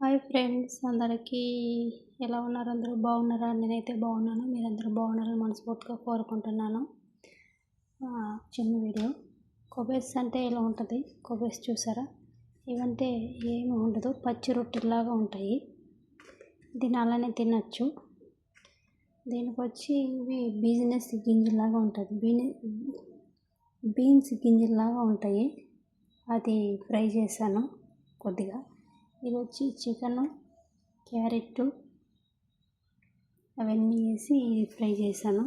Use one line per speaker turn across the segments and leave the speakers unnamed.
Hi friends అందరికీ ఎలా ఉన్నారు? అందరూ బాగున్నారా? నేనైతే బాగున్నాను. మీరందరూ బాగున్నారని మనస్ఫూర్తిగా కోరుకుంటున్నాను. చిన్న వీడియో. కొబేస్ అంటే ఇలా ఉంటుంది? కొబేస్ చూసారా? ఇవంటే ఏమి ఉండదు. పచ్చి రొట్టెలాగా ఉంటాయి. దీన్ని అలానే తినచ్చు. దీనికి వచ్చి ఇవి బిజినెస్ గింజలాగా ఉంటుంది. బీని బీన్స్ గింజలాగా ఉంటాయి. అది ఫ్రై చేశాను కొద్దిగా. ఇది వచ్చి చికెను క్యారెట్ అవన్నీ వేసి ఫ్రై చేశాను.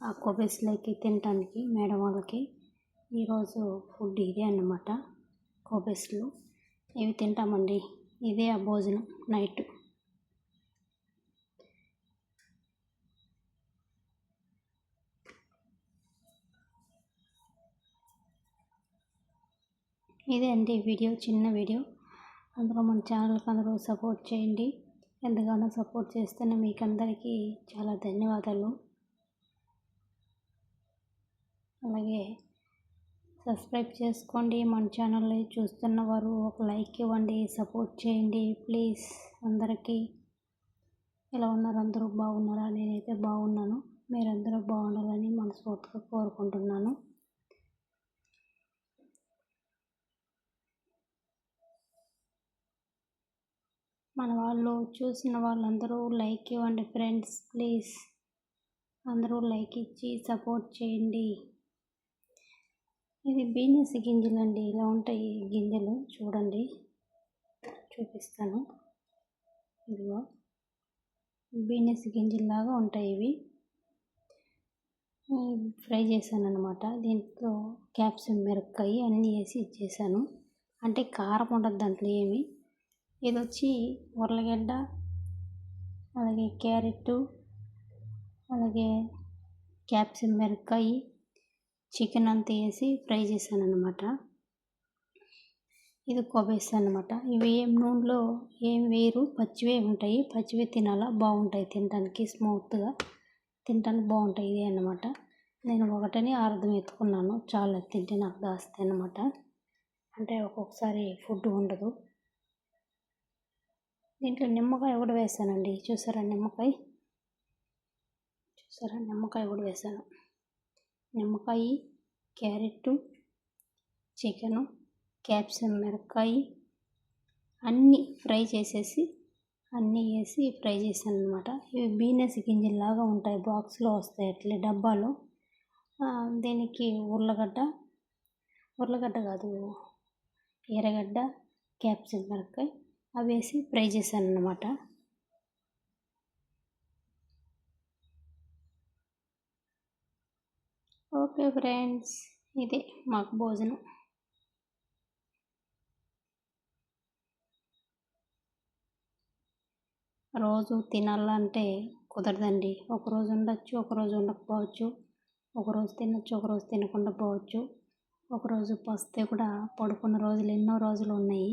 ఆ కొబెస్లోకి తినటానికి మేడం వాళ్ళకి ఈరోజు ఫుడ్ ఇదే అన్నమాట కొబెస్లు. ఇవి తింటామండి. ఇదే ఆ భోజనం నైట్. ఇదే అండి వీడియో చిన్న వీడియో. అందులో మన ఛానల్కి అందరూ సపోర్ట్ చేయండి. ఎంతగానో సపోర్ట్ చేస్తున్న మీకు అందరికీ చాలా ధన్యవాదాలు. అలాగే సబ్స్క్రైబ్ చేసుకోండి. మన ఛానల్ని చూస్తున్న వారు ఒక లైక్ ఇవ్వండి సపోర్ట్ చేయండి. ప్లీజ్ అందరికీ. ఎలా ఉన్నారు? అందరూ బాగున్నారా? నేనైతే బాగున్నాను. మీరందరూ బాగుండాలని మనస్ఫూర్తిగా కోరుకుంటున్నాను. మన వాళ్ళు చూసిన వాళ్ళందరూ లైక్ ఇవ్వండి ఫ్రెండ్స్ ప్లీజ్. అందరూ లైక్ ఇచ్చి సపోర్ట్ చేయండి. ఇది బీనెస్ గింజలు అండి ఇలా ఉంటాయి గింజలు. చూడండి. చూపిస్తాను. ఇదిగో. బీనెస్ గింజల్లాగా ఉంటాయి ఇవి. ఫ్రై చేశాను అనమాట దీంట్లో క్యాప్సికం మిరపకాయ అన్నీ వేసి ఇచ్చేసాను. అంటే కారం ఉండదు దాంట్లో ఏమి. ఇది వచ్చి ఉర్లగడ్డ అలాగే క్యారెట్ అలాగే క్యాప్సికం మిరపకాయ చికెన్ అంతా వేసి ఫ్రై చేశాను అనమాట ఇది కొబ్బేసి అనమాట ఇవి ఏం నూనెలో ఏం వేరు పచ్చివే ఉంటాయి. పచ్చివే తినాలా బాగుంటాయి. తినడానికి స్మూత్గా తినడానికి బాగుంటాయి. ఇదే అన్నమాట. నేను ఒకటని అర్థం ఎత్తుకున్నాను. చాలా తింటే నాకు దాస్తాయి అన్నమాట అంటే ఒక్కొక్కసారి ఫుడ్ ఉండదు. దీంట్లో నిమ్మకాయ కూడా వేసానండి. చూసారా నిమ్మకాయ? చూసారా? నిమ్మకాయ కూడా వేసాను. నిమ్మకాయ క్యారెట్ చికెను క్యాప్సికం మిరపకాయ అన్నీ ఫ్రై చేసేసి అన్నీ వేసి ఫ్రై చేశాను అనమాట ఇవి బీనెస్ గింజల్లాగా ఉంటాయి. బాక్స్లో వస్తాయి అట్లే డబ్బాలో. దీనికి ఉర్లగడ్డ ఉర్లగడ్డ కాదు ఎర్రగడ్డ క్యాప్సికం మిరపకాయ అవి వేసి ఫ్రై చేశాను అన్నమాట ఓకే ఫ్రెండ్స్ ఇదే మాకు భోజనం. రోజు తినాలంటే కుదరదండి. ఒకరోజు ఉండొచ్చు ఒకరోజు ఉండకపోవచ్చు. ఒకరోజు తినొచ్చు ఒకరోజు తినకుండా పోవచ్చు. ఒకరోజు పస్తే కూడా పడుకున్న రోజులు ఎన్నో రోజులు ఉన్నాయి.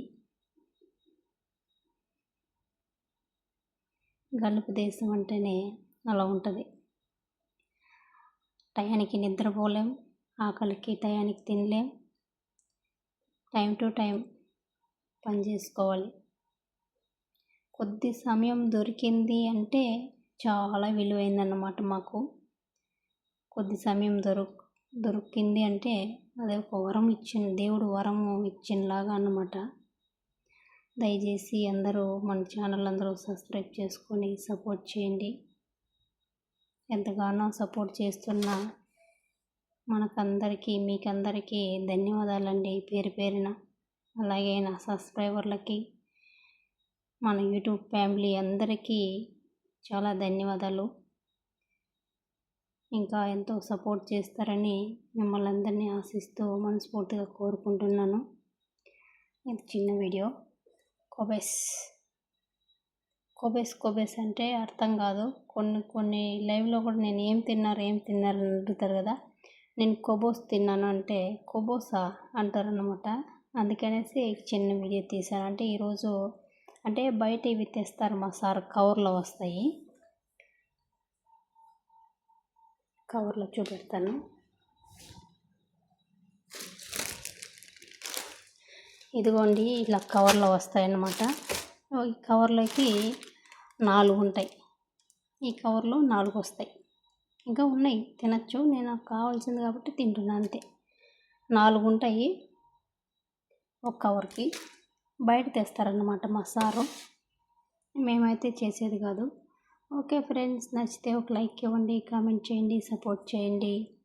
గలుపు దేశం అంటేనే అలా ఉంటుంది. టయానికి నిద్రపోలేం ఆకలికి టయానికి తినలేం. టైం టు టైం పని చేసుకోవాలి. కొద్ది సమయం దొరికింది అంటే చాలా విలువైందన్నమాట మాకు. కొద్ది సమయం దొరుకు దొరికింది అంటే అదే ఒక వరం ఇచ్చిన దేవుడు వరం ఇచ్చినలాగా అన్నమాట. దయచేసి అందరూ మన ఛానల్ అందరూ సబ్స్క్రైబ్ చేసుకొని సపోర్ట్ చేయండి. ఎంతగానో సపోర్ట్ చేస్తున్న మనకందరికీ మీకందరికీ ధన్యవాదాలండి పేరు పేరున. అలాగే నా సబ్స్క్రైబర్లకి మన యూట్యూబ్ ఫ్యామిలీ అందరికీ చాలా ధన్యవాదాలు. ఇంకా ఎంతో సపోర్ట్ చేస్తారని మిమ్మల్ని అందరినీ ఆశిస్తూ మనస్ఫూర్తిగా కోరుకుంటున్నాను. ఇది చిన్న వీడియో. కొబెస్. కొబెస్ కొబెస్ అంటే అర్థం కాదు. కొన్ని కొన్ని లైవ్లో కూడా నేను ఏం తిన్నారు ఏం తిన్నారు అని అడుగుతారు కదా. నేను కొబోస్ తిన్నాను అంటే కొబోసా అంటారు అనమాట అందుకనేసి చిన్న వీడియో తీశాను. అంటే ఈరోజు అంటే బయట ఇవి తెస్తారు మా సార్ కవర్లో వస్తాయి. కవర్లో చూపెడతాను. ఇదిగోండి ఇలా కవర్లో వస్తాయన్నమాట. ఈ కవర్లోకి నాలుగు ఉంటాయి. ఈ కవర్లో నాలుగు వస్తాయి. ఇంకా ఉన్నాయి. తినచ్చు. నేను కావాల్సింది కాబట్టి తింటున్నాను అంతే. నాలుగు ఉంటాయి ఒక కవర్కి. బయట తెస్తారన్నమాట మా సారు మేమైతే చేసేది కాదు. ఓకే ఫ్రెండ్స్ నచ్చితే ఒక లైక్ ఇవ్వండి కామెంట్ చేయండి సపోర్ట్ చేయండి.